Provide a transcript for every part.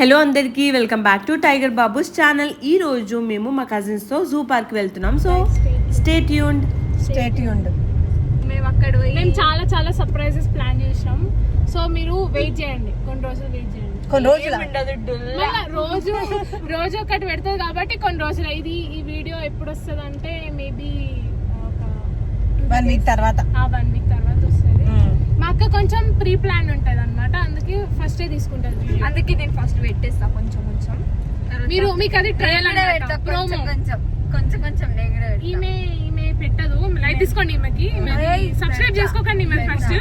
Hello అందరికీ welcome back to tiger Babu's channel ఈ రోజు మేము మా కజిన్స్తో జూ పార్క్ వెళ్తున్నాం. సో స్టే ట్యూన్డ్ స్టేట్ ఉండు మేము అక్కడ మేము చాలా చాలా సర్ప్రైజెస్ ప్లాన్ చేసినాం. సో మీరు వెయిట్ చేయండి. కొన్ని రోజులు వెయిట్ చేయండి. కొన్ని రోజులు? రోజు రోజు ఒకటి పెడుతుంది కాబట్టి కొన్ని రోజులు. ఇది ఈ వీడియో ఎప్పుడు వస్తుంది అంటే మేబీ వన్ వీక్ తర్వాత. ఆ వన్ వీక్ తర్వాత వస్తుంది. మా అక్క కొంచెం ప్రీ ప్లాన్ ఉంటది అనమాట అందుకే ఫస్ట్ తీసుకుంటది. అందుకే నేను ఫస్ట్ పెట్టేస్తా కొంచెం కొంచెం. మీరు మీకు అది ట్రయల్ పెడతా ప్రోమో కొంచెం. కొంచెం కొంచెం నేను కూడా. ఈమె ఈమె పెట్టదు. లైక్ తీసుకోండి ఈమెకి. సబ్స్క్రైబ్ చేసుకోకండి ఈమె ఫస్ట్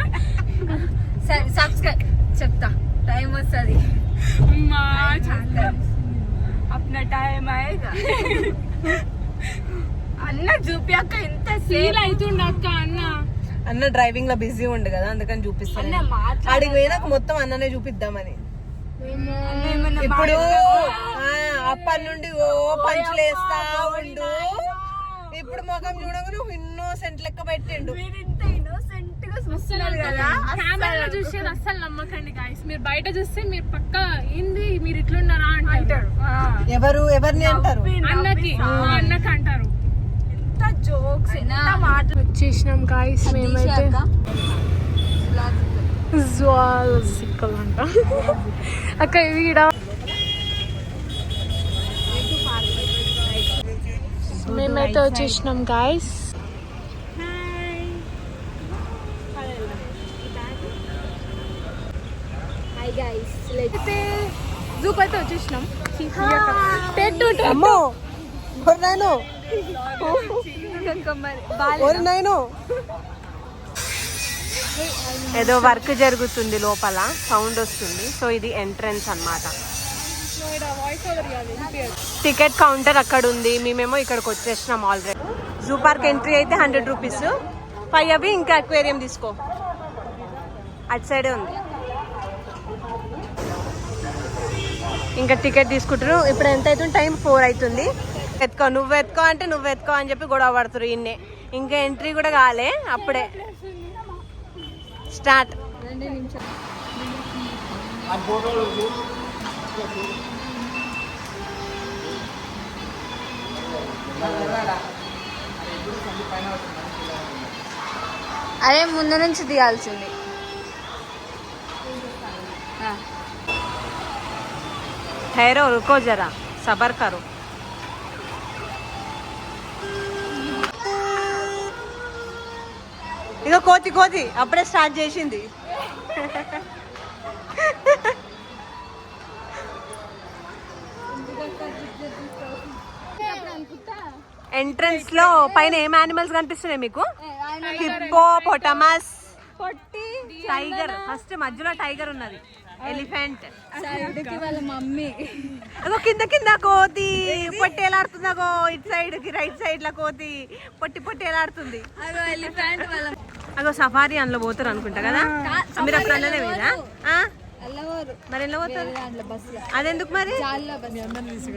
సరే సబ్స్క్రైబ్ చెప్తా. టైం వస్తుంది. అమ్మా అప్నా టైం ఆయేగా అన్న చూపియాక ఎంత ఫీల్ అవుతుండ అక్క అన్న. అన్న డ్రైవింగ్లో బిజీ ఉండు కదా అందుకని చూపిస్తాను ఆడికి పోయినాక మొత్తం అన్ననే చూపిద్దామని. ఇప్పుడు ఆ, అప్పటి నుండి ఓ పంచులు వేస్తా ఉండు. ఇప్పుడు ముఖం చూడగా నువ్వు ఇన్నోసెంట్ లెక్క పెట్టిండు. ఇంత కెమెరాలో చూసేది అస్సలు నమ్మకండి గాయస్ మీరు బయట చూస్తే మీరు పక్క ఏంది? మీరు ఇట్లున్నారా అంటారు. ఎవరు ఎవరిని అంటారు? అన్నకి అన్నకి అంటారు. జోక్స్ ఎంత మాటలు వచ్చేసినాం గాయస్ మేమైతే జువాలజికల్ అంట అక్క ఈడ. మేమైతే వచ్చేసినాం గాయస్ అయితే జూప్ అయితే వచ్చేసినాం. టేక్ టు ఏదో వర్క్ జరుగుతుంది లోపల సౌండ్ వస్తుంది. సో ఇది ఎంట్రన్స్ ఇవ్వాలి టికెట్ కౌంటర్ అక్కడ ఉంది. మేమేమో ఇక్కడికి వచ్చేసినాం ఆల్రెడీ జూ పార్క్ ఎంట్రీ అయితే హండ్రెడ్ రూపీస్. ఫైవ్ అవి ఇంకా అక్వేరియం తీసుకో. అటు సైడే ఉంది. ఇంకా టికెట్ తీసుకుంటారు. ఇప్పుడు ఎంత అవుతుంది? టైం ఫోర్ అవుతుంది. ఎత్తుకో నువ్వు ఎత్తుకో అంటే నువ్వు ఎత్తుకో అని చెప్పి గొడవ పడుతురు ఇన్నే ఇంకా ఎంట్రీ కూడా కాలే అప్పుడే స్టార్ట్ అరే ముందు నుంచి తీయాల్సింది ठहरो रुको जरा सबर करो ఇదో కోతి కోతి. అప్పుడే స్టార్ట్ చేసింది. ఎంట్రన్స్లో పైన ఏం యానిమల్స్ కనిపిస్తున్నాయి మీకు? హిప్పో పొటమస్ టైగర్ ఫస్ట్ మధ్యలో టైగర్ ఉన్నది. ఎలిఫెంట్ వాళ్ళ మమ్మీ. అగో కింద కింద కోతి. పొట్టి ఎలాడుతుంది అగో ఇటు సైడ్కి రైట్ సైడ్లో కోతి. పొట్టి పొట్టి ఎలాడుతుంది అగో ఎలిఫెంట్ వాళ్ళ అగో సఫారీ అందులో పోతారు అనుకుంటా కదా? మీరు అప్పుడు అందులోనే పోయినా మరి ఎందులో పోతారు? అదెందుకు మరి? చాలా బస్సు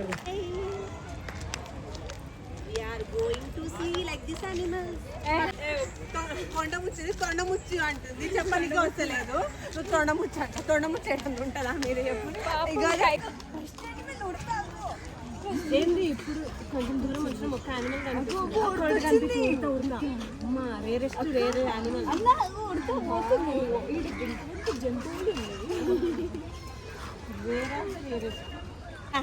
కొండ ముచ్చింది కొండ ముచ్చి అంటుంది. చెప్పడానికి వస్తలేదు నువ్వు తొండ ముచ్చ అంట. తొండ ముచ్చేయడం ఉంటుందా మీరు చెప్పు. ఏంది ఇప్పుడు కొంచెం దూరం వచ్చిన ఒక యానిమల్ కనిపిస్తుంది. అమ్మా రేరెస్ట్ వేరే యానిమల్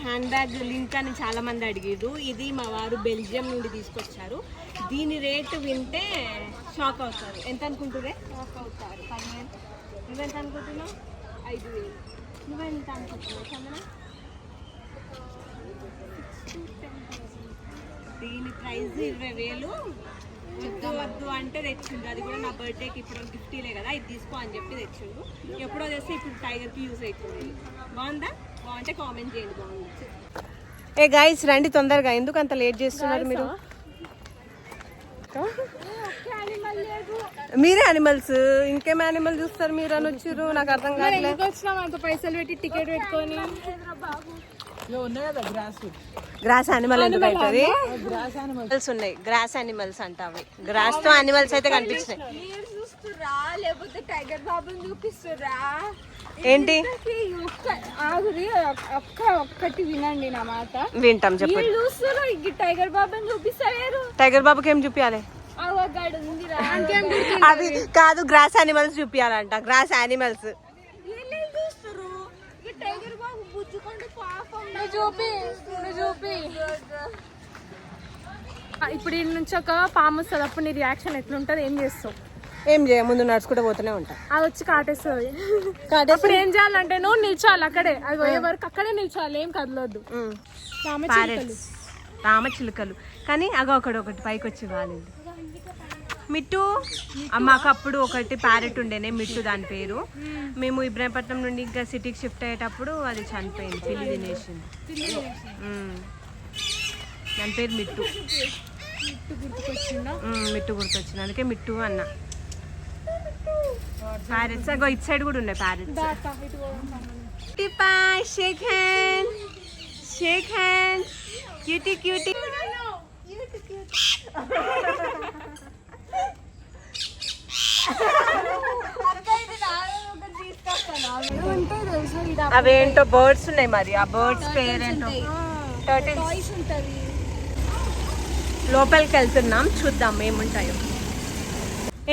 హ్యాండ్ బ్యాగ్ లింక్ అని చాలా మంది అడిగారు ఇది మా వారు బెల్జియం నుండి తీసుకొచ్చారు. దీని రేటు వింటే షాక్ అవుతారు. ఎంత అనుకుంటురే షాక్ అవుతారు. పదివేలు. నువ్వెంత అనుకుంటున్నావు? ఐదు వేలు. నువ్వెంత అనుకుంటున్నావు? చందన దీని ప్రైస్ ఇరవై వేలు. వద్దు వద్దు అంటే తెచ్చిండు అది కూడా నా బర్త్డేకి ఇప్పుడు గిఫ్టీలే కదా ఇది తీసుకో అని చెప్పి తెచ్చిండు ఎప్పుడో తెస్తే ఇప్పుడు టైగర్కి యూజ్ అవుతుంది బాగుందా? బాగుంటే కామెంట్ చేయండి బాగుంది ఏ గైస్ రండి తొందరగా. ఎందుకు అంత లేట్ చేస్తున్నారు మీరు? మీరే అనిమల్స్ ఇంకేం యానిమల్ చూస్తారు మీరు అని వచ్చారు నాకు అర్థం అంత పైసలు పెట్టి టికెట్ పెట్టుకొని. గ్రాస్? యానిమల్ ఎందుకు అవుతుంది? యానిమల్స్ ఉన్నాయి. గ్రాస్ యానిమల్స్ అంట అవి గ్రాస్తో యానిమల్స్ అయితే చూపిస్తురా ఏంటి? ఒక్క- ఒక్కటి వినండి నా మాట. వింటాం ఈ టైగర్ బాబుని చూపిస్తలేరు? టైగర్ బాబుకి ఏం చూపించాలి అవి కాదు గ్రాస్ యానిమల్స్ చూపించాలంట గ్రాస్ యానిమల్స్ వీళ్ళు చూస్తున్నారు ఈ టైగర్ బాబు బుజ్జుకుంటూ పాపం నువ్వు చూపి నువ్వు చూపి. ఇప్పుడు ఈ నుంచి ఒక పాము వస్తుంది. అప్పుడు నీ రియాక్షన్ ఎట్లుంటది? ఏం చేస్తావు? ఏం చేయ ముందు నడుచుకుంటూ పోతూనే ఉంటా. అది వచ్చి కాటేస్తుంది. అప్పుడు ఏం చేయాలంటే నువ్వు నిల్చోవాలి అక్కడే. అది పోయే వరకు అక్కడే నిల్చోవాలి ఏం కదలొద్దు. రామ చిలుకలు. ప్యారెట్స్ రామచిలుకలు కానీ అగ ఒకటి ఒకటి పైకి వచ్చి వాలింది మిట్టు? మాకు అప్పుడు ఒకటి ప్యారెట్ ఉండేనే మిట్టు దాని పేరు. మేము ఇబ్రాహీంపట్నం నుండి ఇంకా సిటీకి షిఫ్ట్ అయ్యేటప్పుడు అది చనిపోయింది పిల్లి తినేసింది. దాని పేరు మిట్టు. మిట్టు గుర్తొచ్చింది. అందుకే మిట్టు అన్న. ప్యారెట్స్ అగో ఇటు సైడ్ కూడా ఉన్నాయి ప్యారెట్స్ దాకా shake hand shake hand cutie cutie అవేంటో బర్డ్స్ ఉన్నాయి మరి. ఆ బర్డ్స్ పేరేంటో? టర్టిల్స్ వాయిస్ ఉంటుంది. లోపలికి వెళ్తున్నాం చూద్దాం ఏముంటాయో.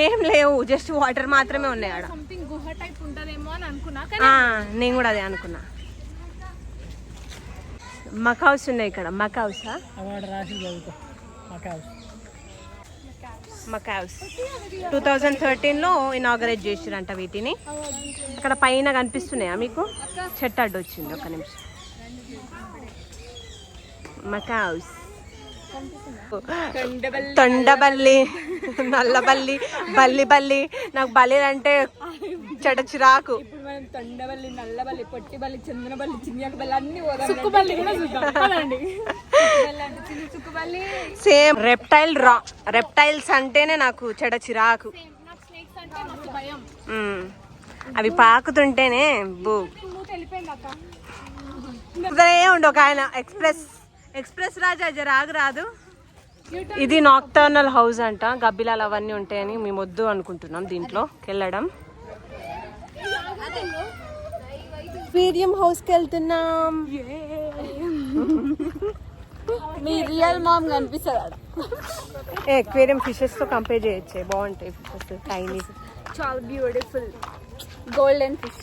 ఏం లేవు జస్ట్ వాటర్ మాత్రమే ఉన్నాయి ఆడ. సంథింగ్ గుహ టైప్ ఉంటదేమో అని అనుకున్నా ఆ, నేను కూడా అదే అనుకున్నా. మకౌస్ ఉన్నాయి ఇక్కడ మకౌసా మకౌస్ టూ థౌజండ్ థర్టీన్లో ఇనాగరేట్ చేసిరంట వీటిని. అక్కడ పైన కనిపిస్తున్నాయా మీకు? చెట్టు అడ్డు వచ్చింది ఒక నిమిషం. మకౌస్ తొండబల్లి నల్లబల్లి బల్లి బల్లి నాకు బల్లి అంటే చెడ చిరాకు. ఇప్పుడు మనం తొండబల్లి నల్లబల్లి పొట్టిబల్లి చందనబల్లి చిన్నబల్లి అన్ని పోదాం సుక్కుబల్లి కూడా సేమ్ రెప్టైల్ రా రెప్టైల్స్ అంటేనే నాకు చెడ చిరాకు. అవి పాకుతుంటేనే బూ. ఉండు ఒక ఆయన. ఎక్స్ప్రెస్ ఎక్స్ప్రెస్ రాజా జర ఆగు రాదు. ఇది నాక్టర్నల్ హౌస్ అంట. గబ్బిలాలు అవన్నీ ఉంటాయని మేము వద్దు అనుకుంటున్నాం దీంట్లో. వెళ్ళడం వీరియం హౌస్కి వెళ్తున్నాం. మీ రియల్ మామ్ కనిపిస్తుంది ఎక్వేరియం ఫిషెస్తో కంపేర్ చేయొచ్చే బాగుంటాయి ఫిషెస్ టైనీ చాలా బ్యూటిఫుల్ గోల్డెన్ ఫిష్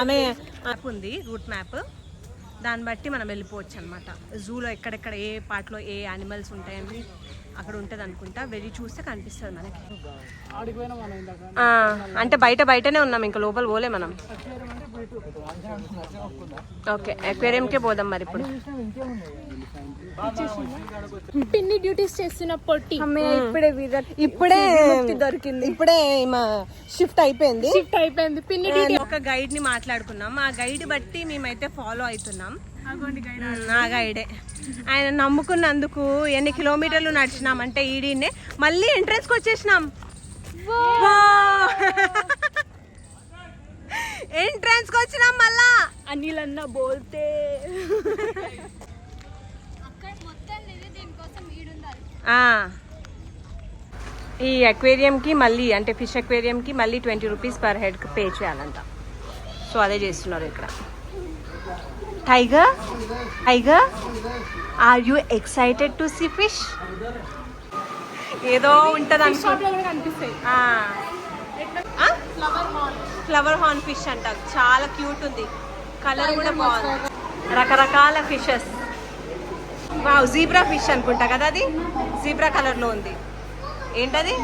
ఆమె మ్యాప్ ఉంది రూట్ మ్యాప్ దాన్ని బట్టి మనం వెళ్ళిపోవచ్చు అనమాట జూలో ఎక్కడెక్కడ ఏ పార్ట్లో ఏ యానిమల్స్ ఉంటాయని. అక్కడ ఉంటుంది అనుకుంటా. వెళ్ళి చూస్తే కనిపిస్తుంది మనకి. ఆ, అంటే బయట బయటనే ఉన్నాం ఇంకా లోపల పోలే మనం. ఓకే అక్వేరియంకే పోదాం మరి ఇప్పుడు. పిన్ని డ్యూటీస్ చేస్తున్న పొట్టి. ఇప్పుడే ఇప్పుడే దొరికింది. ఇప్పుడే మా షిఫ్ట్ అయిపోయింది. షిఫ్ట్ అయిపోయింది. పిన్ని డ్యూటీ ఒక గైడ్ని మాట్లాడుకున్నాం. ఆ గైడ్ బట్టి మేమైతే ఫాలో అవుతున్నాం. ఆ గైడే. ఆయన నమ్ముకున్నందుకు ఎన్ని కిలోమీటర్లు నడిచినాం అంటే ఈడీనే మళ్ళీ ఎంట్రన్స్కి వచ్చేసినాం. ఎంట్రన్స్కి వచ్చినాం మళ్ళా. అనిల్ అన్న బోల్తే ఆ. ఈ అక్వేరియంకి మళ్ళీ అంటే ఫిష్ అక్వేరియంకి మళ్ళీ ట్వంటీ రూపీస్ పర్ హెడ్కి పే చేయాలంట. సో అదే చేస్తున్నారు ఇక్కడ. Tiger tiger are you excited to see fish ఏదో ఉంటుంది కనిపిస్తాయి. ఫ్లవర్ హార్న్ ఫిష్ అంట. చాలా క్యూట్ ఉంది. కలర్ కూడా బాగుంది. రకరకాల ఫిషెస్ వావ్ జీబ్రా ఫిష్ అనుకుంటా కదా అది? జీబ్రా కలర్లో ఉంది. ఏంటది?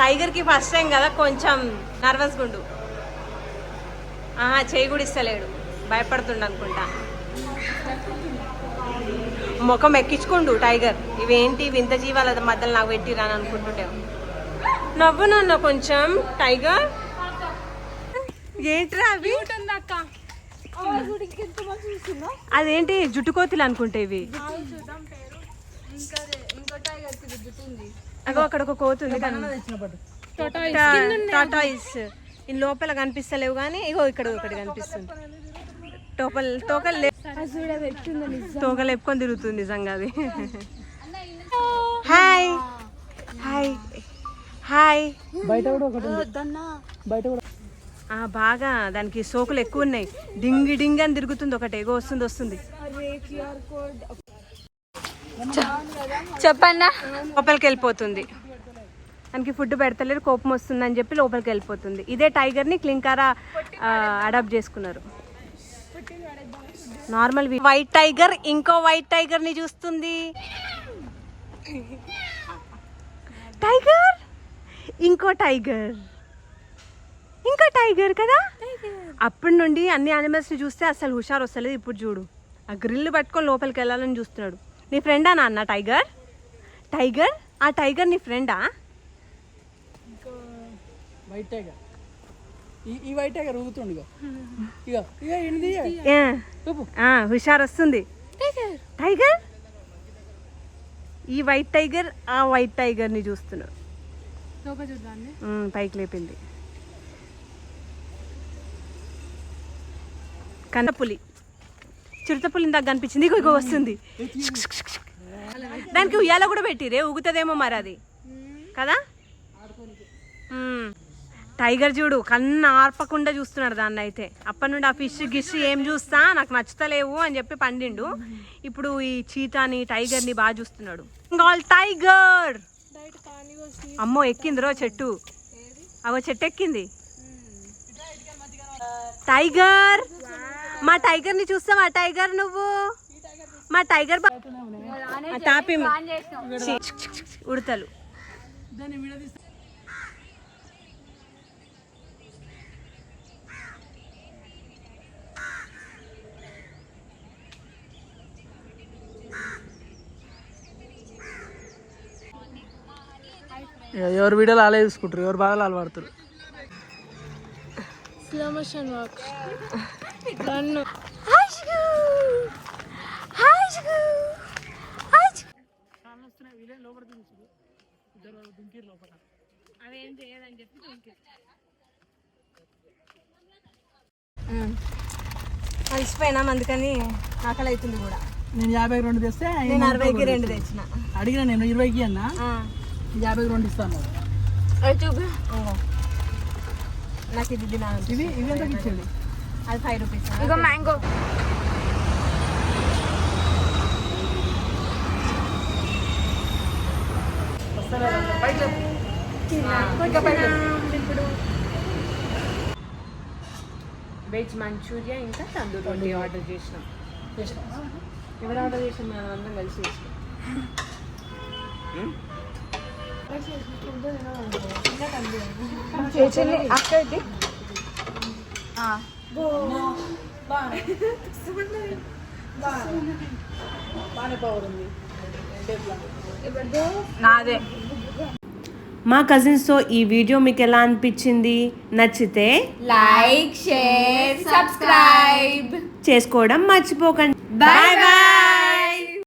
టైగర్కి ఫస్ట్ టైం కదా కొంచెం నర్వస్ గుండు. ఆహా చేయి కూడా ఇస్తలేడు. భయపడుతుండు అనుకుంటా. ముఖం ఎక్కించుకుండు టైగర్. ఇవేంటి? వింత జీవాల మధ్యలో నాకు పెట్టిరా అని అనుకుంటుంటే నవ్వు నాన్న కొంచెం టైగర్. ఏంట్రా అవి? అదేంటి? జుట్టు కోతులు అనుకుంటే ఇవి. అగో అక్కడ ఒక కోతి ఉంది టాటాయిస్ ఈ లోపల కనిపిస్తలేవు కానీ ఇగో ఇక్కడ ఒకటి కనిపిస్తుంది. టోకల్ తోకలు తోకలు ఎప్పుకొని తిరుగుతుంది నిజంగా అది. హాయ్. బయట ఒకటి ఉంది. బయట కూడా ఆ, బాగా దానికి సోకులు ఎక్కువ ఉన్నాయి. డింగి డింగి అని తిరుగుతుంది ఒకటి. ఎగో వస్తుంది వస్తుంది. చెప్పన్నా లోపలికి వెళ్ళిపోతుంది. దానికి ఫుడ్ పెడతలేరు కోపం వస్తుంది అని చెప్పి లోపలికి వెళ్ళిపోతుంది. ఇదే టైగర్ని క్లింకారా అడాప్ట్ చేసుకున్నారు. నార్మల్ వైట్ టైగర్ ఇంకో వైట్ టైగర్ని చూస్తుంది. టైగర్ ఇంకో టైగర్ ఇంకో టైగర్ కదా? అప్పటి నుండి అన్ని యానిమల్స్ని చూస్తే అసలు హుషారు వస్తలేదు. ఇప్పుడు చూడు. ఆ గ్రిల్ పట్టుకొని లోపలికి వెళ్ళాలని చూస్తున్నాడు. నీ ఫ్రెండా నాన్న టైగర్ టైగర్ ఆ టైగర్ నీ ఫ్రెండా వైట్ టైగర్ ఈ ఈ వైట్ టైగర్ ఊగుతుండు ఇక ఇక చూపు హుషారు వస్తుంది టైగర్ ఈ వైట్ టైగర్ ఆ వైట్ టైగర్ని చూస్తున్నాడు పైకి లేపింది. కన్నపులి చిరుతపులి ఇందాక కనిపించింది ఇగో ఇగో వస్తుంది. దానికి ఉయ్యాల కూడా పెట్టిరే ఊగుతుందేమో మరి అది. కదా. టైగర్ చూడు కన్ను ఆర్పకుండా చూస్తున్నాడు దాన్ని అయితే అప్పటి నుండి ఆ ఫిష్ గిష్ ఏం చూస్తా నాకు నచ్చుతలేవు అని చెప్పి పండిండు ఇప్పుడు ఈ చీతాని టైగర్ని బాగా చూస్తున్నాడు ఆల్ టైగర్ అమ్మో ఎక్కిందిరో చెట్టు అవో చెట్టు ఎక్కింది టైగర్ మా టైగర్ని చూస్తావా టైగర్ నువ్వు మా టైగర్ తాపి ఉడతలు ఎవరు వీడియోలు అలా చూసుకుంటారు ఎవరు బాగా అలా పడతారు. స్లో మోషన్ వాక్ అలసిపోయినాం అందుకని ఆకలి అవుతుంది కూడా. నేను యాభై రెండు తెస్తే నేను అరవైకి రెండు తెచ్చిన. అడిగిన నేను ఇరవైకి అన్న? ఆ, యాభైకి రెండు ఇస్తాను. ఇంగో. నాకు ఇది తినాలి ఇవి ఇవి ఎంతకి ఇచ్చేది? అది ఫైవ్ రూపీస్ ఇగో మ్యాంగో. వెజ్ మంచూరియా ఇంకా తందూరి రోటీ ఆర్డర్ చేసినాం. ఎవరు ఆర్డర్ చేసాం మనం అందరం కలిసి చేసినాం. ఉంది. నాదే. మా కజిన్స్తో ఈ వీడియో మీకు ఎలా అనిపించింది? నచ్చితే లైక్ షేర్ సబ్స్క్రైబ్. చేసుకోవడం మర్చిపోకండి. Bye bye.